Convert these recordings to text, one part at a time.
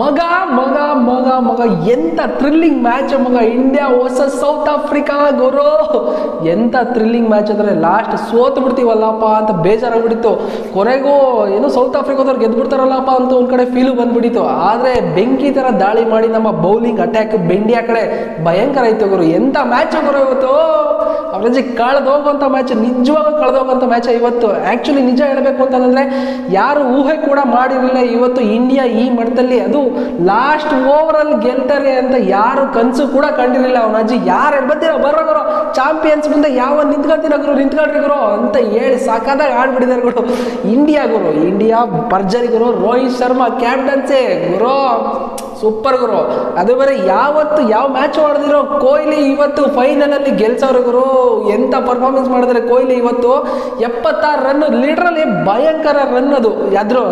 ಮಗ ಮಗ ಮಗ ಮಗ, ಎಂತ ಥ್ರಿಲ್ಲಿಂಗ್ ಮ್ಯಾಚ್ ಮಗ ಇಂಡಿಯಾ ವರ್ಸಸ್ ಸೌತ್ ಆಫ್ರಿಕಾ ಗುರು. ಎಂತ ಥ್ರಿಲ್ಲಿಂಗ್ ಮ್ಯಾಚ್ ಅಂದ್ರೆ ಲಾಸ್ಟ್ ಸೋತು ಬಿಡ್ತೀವಲ್ಲಪ್ಪ ಅಂತ ಬೇಜಾರಾಗ್ಬಿಟ್ಟಿತ್ತು ಕೊನೆಗೂ ಏನು ಸೌತ್ ಆಫ್ರಿಕಾದವ್ರು ಗೆದ್ದು ಬಿಡ್ತಾರಲ್ಲಪ್ಪ ಅಂತ ಒಂದು ಕಡೆ ಫೀಲು ಬಂದ್ಬಿಟ್ಟಿತ್ತು ಆದ್ರೆ ಬೆಂಕಿ ತರ ದಾಳಿ ಮಾಡಿ ನಮ್ಮ ಬೌಲಿಂಗ್ ಅಟ್ಯಾಕ್ ಬೆಂಡಿಯ ಕಡೆ ಭಯಂಕರ ಇತ್ತು ಗುರು. ಎಂತ ಮ್ಯಾಚ್ ಗುರು ಇವತ್ತು? ಅವರೇಜ್ ಕಳೆದೋಗುವಂಥ ಮ್ಯಾಚ್ ನಿಜವಾಗ ಕಳೆದೋಗುವಂಥ ಮ್ಯಾಚ್ ಇವತ್ತು. ಆ್ಯಕ್ಚುಲಿ ನಿಜ ಹೇಳಬೇಕು ಅಂತಂದರೆ ಯಾರು ಊಹೆ ಕೂಡ ಮಾಡಿರಲಿಲ್ಲ ಇವತ್ತು ಇಂಡಿಯಾ ಈ ಮಟ್ಟದಲ್ಲಿ. ಅದು ಲಾಸ್ಟ್ ಓವರಲ್ಲಿ ಗೆಲ್ತಾರೆ ಅಂತ ಯಾರು ಕನಸು ಕೂಡ ಕಂಡಿರಲಿಲ್ಲ ಅವನ. ಅಜ್ಜಿ ಯಾರು ಬಂದಿರೋ ಬರೋ ಚಾಂಪಿಯನ್ಸ್ ಮುಂದೆ ಯಾವ ನಿಂತ್ಕೊಳ್ತೀರ ಗುರು ನಿಂತ್ಕೊಳ್ರಿ ಗುರು ಅಂತ ಹೇಳಿ ಸಾಕಾದಾಗ ಆಡ್ಬಿಟ್ಟಿದ್ದಾರೆ ಗುರು. ಇಂಡಿಯಾ ಗುರು ಇಂಡಿಯಾ ಭರ್ಜರಿ ಗುರು, ರೋಹಿತ್ ಶರ್ಮಾ ಕ್ಯಾಪ್ಟನ್ಸೇ ಗುರು ಸೂಪರ್ ಗುರು. ಅದು ಬೇರೆ ಯಾವತ್ತು ಯಾವ ಮ್ಯಾಚ್ ಆಡಿದಿರೋ ಕೊಹ್ಲಿ ಇವತ್ತು ಫೈನಲ್ ಅಲ್ಲಿ ಗೆಲ್ಸವ್ರು ಗುರು. ಎಂತ ಪರ್ಫಾರ್ಮೆನ್ಸ್ ಮಾಡಿದ್ರೆ ಕೊಹ್ಲಿ ಇವತ್ತು? ಎಪ್ಪತ್ತಾರು ರನ್ ಲೀಡ್ರಲ್ಲಿ ಭಯಂಕರ ರನ್ ಅದು. ಯಾದ್ರು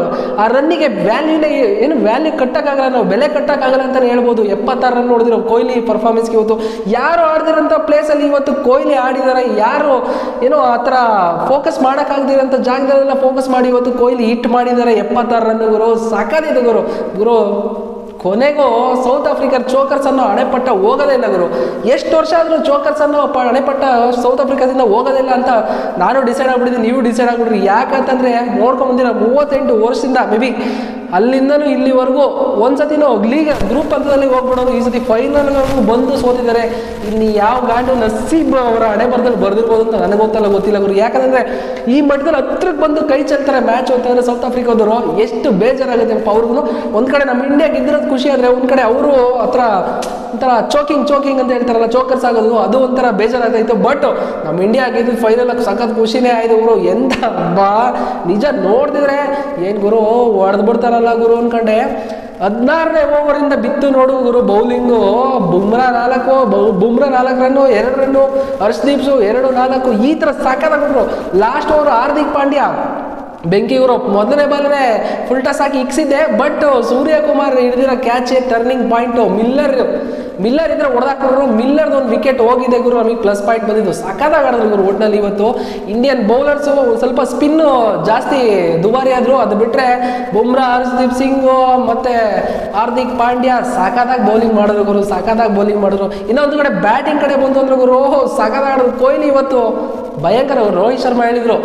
ಆ ರನ್ನಿಗೆ ವ್ಯಾಲ್ಯೂನೇ ಏನು ವ್ಯಾಲ್ಯೂ ಕಟ್ಟೋಕ್ಕಾಗಲ್ಲ, ನಾವು ಬೆಲೆ ಕಟ್ಟೋಕ್ಕಾಗಲ್ಲ ಅಂತಲೇ ಹೇಳ್ಬೋದು. ಎಪ್ಪತ್ತಾರು ರನ್ ಹೊಡೆದಿರೋ ಕೊಹ್ಲಿ ಪರ್ಫಾರ್ಮೆನ್ಸ್ಗೆ ಇವತ್ತು. ಯಾರು ಆಡ್ದಿರೋಂಥ ಪ್ಲೇಸಲ್ಲಿ ಇವತ್ತು ಕೊಹ್ಲಿ ಆಡಿದಾರೆ? ಯಾರು ಏನೋ ಆ ಥರ ಫೋಕಸ್ ಮಾಡೋಕ್ಕಾಗ್ದಿರೋಂಥ ಜಾಗದಲ್ಲೆಲ್ಲ ಫೋಕಸ್ ಮಾಡಿ ಇವತ್ತು ಕೊಹ್ಲಿ ಹಿಟ್ ಮಾಡಿದ್ದಾರೆ ಎಪ್ಪತ್ತಾರು ರನ್ ಗುರು. ಸಾಕಾದಿದೆ ಗುರು. ಗುರು ಕೊನೆಗೂ ಸೌತ್ ಆಫ್ರಿಕಾ ಚೋಕರ್ಸ್ ಅನ್ನೋ ಹಣೆಪಟ್ಟ ಹೋಗೋದೇ ಇಲ್ಲ ಗುರು. ಎಷ್ಟು ವರ್ಷ ಆದರೂ ಚೋಕರ್ಸ್ ಅನ್ನೋ ಹಣೆಪಟ್ಟ ಸೌತ್ ಆಫ್ರಿಕಾದಿಂದ ಹೋಗೋದಿಲ್ಲ ಅಂತ ನಾನು ಡಿಸೈಡ್ ಆಗ್ಬಿಟ್ಟಿದ್ದೀನಿ, ನೀವು ಡಿಸೈಡ್ ಆಗ್ಬಿಟ್ರಿ ಯಾಕಂತಂದರೆ ನೋಡ್ಕೊಂಬಂದಿರೋ ಮೂವತ್ತೆಂಟು ವರ್ಷದಿಂದ ಮೇ ಬಿ ಅಲ್ಲಿಂದನೂ ಇಲ್ಲಿವರೆಗೂ ಒಂದ್ಸತಿನೂ ಲೀಗ್ ಗ್ರೂಪ್ ಹಂತದಲ್ಲಿ ಹೋಗ್ಬಿಡೋದು, ಈ ಸತಿ ಫೈನಲ್ ಬಂದು ಸೋತಿದ್ದಾರೆ. ಇನ್ನು ಯಾವ ಗಾಂಡು ನಸೀಬ್ ಅವರ ಹಣೆ ಬರದಲ್ಲಿ ಬರೆದಿರ್ಬೋದು ಅಂತ ನನಗೆ ಗೊತ್ತಲ್ಲ, ಗೊತ್ತಿಲ್ಲ ಗುರು. ಯಾಕಂದರೆ ಈ ಮಟ್ಟದಲ್ಲಿ ಹತ್ರಕ್ಕೆ ಬಂದು ಕೈ ಚೆಲ್ತಾರೆ ಮ್ಯಾಚ್ ಅಂತಂದರೆ ಸೌತ್ ಆಫ್ರಿಕಾದವರು ಎಷ್ಟು ಬೇಜಾರಾಗುತ್ತೆ ಅವ್ರಿಗೂ. ಒಂದು ಕಡೆ ನಮ್ಮ ಇಂಡಿಯಾಗೆ ಗೆದ್ದಿರೋದು ಖುಷಿ ಆದ್ರೆ ಒಂದು ಕಡೆ ಅವರು ಹತ್ರ ಒಂಥರ ಚೋಕಿಂಗ್ ಚೋಕಿಂಗ್ ಅಂತ ಹೇಳ್ತಾರಲ್ಲ ಚೋಕರ್ಸ್ ಆಗೋದು, ಅದು ಒಂಥರ ಬೇಜಾರಾಗ್ತಾಯಿತ್ತು ಬಟ್ ನಮ್ಮ ಇಂಡಿಯಾ ಗೆದ್ದು ಫೈನಲ್ ಸಖತ್ ಖುಷಿನೇ ಆಯಿತು ಗುರು. ಎಂತ ಬಾ ನಿಜ ನೋಡ್ತಿದ್ರೆ ಏನು ಗುರು, ಹೊಡೆದು ಬಿಡ್ತಾರಲ್ಲ ಗುರು ಅನ್ಕಂಡೆ. ಹದಿನಾರನೇ ಓವರಿಂದ ಬಿತ್ತು ನೋಡು ಗುರು ಬೌಲಿಂಗು ಬುಮ್ರಾ ನಾಲ್ಕು, ಬೌ- ಬುಮ್ರಾ ನಾಲ್ಕು ರನ್ನು, ಎರಡು ರನ್ನು ಹರ್ಷದೀಪ್ಸು ಎರಡು ನಾಲ್ಕು, ಈ ಥರ ಸಾಕಾಗ್ಬಿಟ್ರು ಲಾಸ್ಟ್ ಓವರ್ ಹಾರ್ದಿಕ್ ಪಾಂಡ್ಯ. ಬೆಂಕಿ ಇವರು ಮೊದಲನೇ ಬಾಲ್ನೇ ಫುಲ್ ಟಾಸ್ ಹಾಕಿ ಇಕ್ಸಿದ್ದೆ but Suryakumar ಹಿಡಿದಿರೋ catch turning point Miller Miller ಇದ್ರೆ ಹೊಡೆದಾಕ್ರು ಮಿಲ್ಲರ್ದು ಒಂದು ವಿಕೆಟ್ ಹೋಗಿದೆ ಗುರು. ನಮಗೆ ಪ್ಲಸ್ ಪಾಯಿಂಟ್ ಬಂದಿದ್ದು. ಸಖತ್ತಾಗಿ ಆಡಿದ್ರು ಗುರು ಒಟ್ಟಿನಲ್ಲಿ ಇವತ್ತು. ಇಂಡಿಯನ್ ಬೌಲರ್ಸು ಸ್ವಲ್ಪ ಸ್ಪಿನ್ ಜಾಸ್ತಿ ದುಬಾರಿ ಆದರು. ಅದು ಬಿಟ್ರೆ ಬುಮ್ರಾ, ಹರ್ಷದೀಪ್ ಸಿಂಗ್, ಮತ್ತೆ ಹಾರ್ದಿಕ್ ಪಾಂಡ್ಯ ಸಖತ್ತಾಗಿ ಬೌಲಿಂಗ್ ಮಾಡಿದ್ರು ಗುರು. ಸಖತ್ತಾಗಿ ಬೌಲಿಂಗ್ ಮಾಡಿದ್ರು. ಇನ್ನೊಂದು ಕಡೆ ಬ್ಯಾಟಿಂಗ್ ಕಡೆ ಬಂತು ಅಂದ್ರೆ ಗುರು ಸಖತ್ತಾಗಿ ಆಡಿದ್ರು. ಕೊಹ್ಲಿ ಇವತ್ತು ಭಯಂಕರ. ರೋಹಿತ್ ಶರ್ಮಾ ಹೇಳಿದ್ರು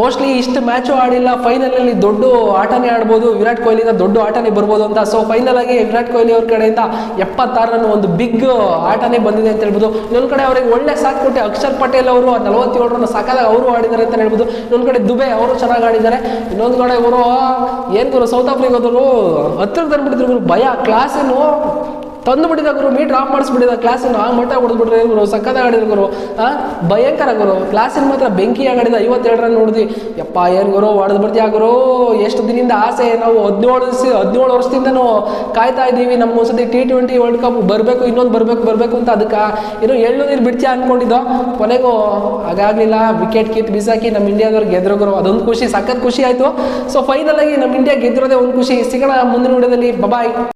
ಮೋಸ್ಟ್ಲಿ ಇಷ್ಟು ಮ್ಯಾಚು ಆಡಿಲ್ಲ ಫೈನಲ್ ಅಲ್ಲಿ ದೊಡ್ಡ ಆಟನೇ ಆಡ್ಬೋದು, ವಿರಾಟ್ ಕೊಹ್ಲಿಯಿಂದ ದೊಡ್ಡ ಆಟನೇ ಬರ್ಬೋದು ಅಂತ. ಸೊ ಫೈನಲ್ ಆಗಿ ವಿರಾಟ್ ಕೊಹ್ಲಿ ಅವ್ರ ಕಡೆಯಿಂದ ಎಪ್ಪತ್ತಾರು ಒಂದು ಬಿಗ್ ಆಟನೇ ಬಂದಿದೆ ಅಂತ ಹೇಳ್ಬೋದು. ಇನ್ನೊಂದು ಕಡೆ ಅವ್ರಿಗೆ ಒಳ್ಳೆ ಸಾಥ್ ಕೊಟ್ಟೆ ಅಕ್ಷರ್ ಪಟೇಲ್ ಅವರು ನಲವತ್ತೇಳು ರನ್ ಸಾಕಾದಾಗ ಅವರು ಆಡಿದ್ದಾರೆ ಅಂತ ಹೇಳ್ಬೋದು. ಇನ್ನೊಂದು ಕಡೆ ದುಬೆ ಅವರು ಚೆನ್ನಾಗಿ ಆಡಿದ್ದಾರೆ. ಇನ್ನೊಂದು ಕಡೆ ಇವರು ಏನು ಗುರು ಸೌತ್ ಆಫ್ರಿಕಾದವರು ಹತ್ತಿರ ತಂದ್ಬಿಟ್ಟಿದ್ರು ಭಯ ಕ್ಲಾಸೇನು ತಂದು ಬಿಟ್ಟಿದ ಗುರು ಮೀಟ್ ಆಫ್ ಮಾಡಿಸ್ಬಿಟ್ಟಿದ ಕ್ಲಾಸಿನ ಆ ಮಟ್ಟ ಹೊಡೆದ್ಬಿಟ್ರೆ ಗುರು ಸಕ್ಕದ ಆಡಿದ್ರು ಗುರು ಭಯಂಕರ ಗುರು. ಕ್ಲಾಸಿನ ಮಾತ್ರ ಬೆಂಕಿ ಆಗಿದ ಐವತ್ತೆರಡು ರನ್ ನೋಡಿದ್ವಿ. ಯಪ್ಪ, ಏನು ಗುರು, ಹೊಡೆದು ಬಿಡ್ತೀಯ ಗುರು? ಎಷ್ಟು ದಿನದಿಂದ ಆಸೆ, ನಾವು ಹದಿನೇಳು ದಿವಸ, ಹದಿನೇಳು ನಾವು ಕಾಯ್ತಾ ಇದ್ದೀವಿ. ನಮ್ಮ ಒಂದ್ಸತಿ ಟಿ ಟ್ವೆಂಟಿ ವರ್ಲ್ಡ್ ಕಪ್ ಬರಬೇಕು, ಇನ್ನೊಂದು ಬರಬೇಕು ಬರಬೇಕು ಅಂತ ಅದಕ್ಕೆ ಏನು ಎಳ್ಳು ನೀರು ಬಿಡ್ತೀಯ ಅಂದ್ಕೊಂಡಿದ್ದೋ ಕೊನೆಗೂ ಹಾಗಾಗಲಿಲ್ಲ. ವಿಕೆಟ್ ಕಿತ್ ಬಿಸಾಕಿ ನಮ್ಮ ಇಂಡಿಯಾದವ್ರು ಗೆದ್ರು ಗುರು. ಅದೊಂದು ಖುಷಿ, ಸಖತ್ ಖುಷಿ ಆಯಿತು. ಸೊ ಫೈನಲ್ ಆಗಿ ನಮ್ಮ ಇಂಡಿಯಾ ಗೆದ್ದಿರೋದೇ ಒಂದು ಖುಷಿ. ಸಿಗೋಣ ಮುಂದಿನ ವಿಡಿಯೋದಲ್ಲಿ. ಬಬಾಯ್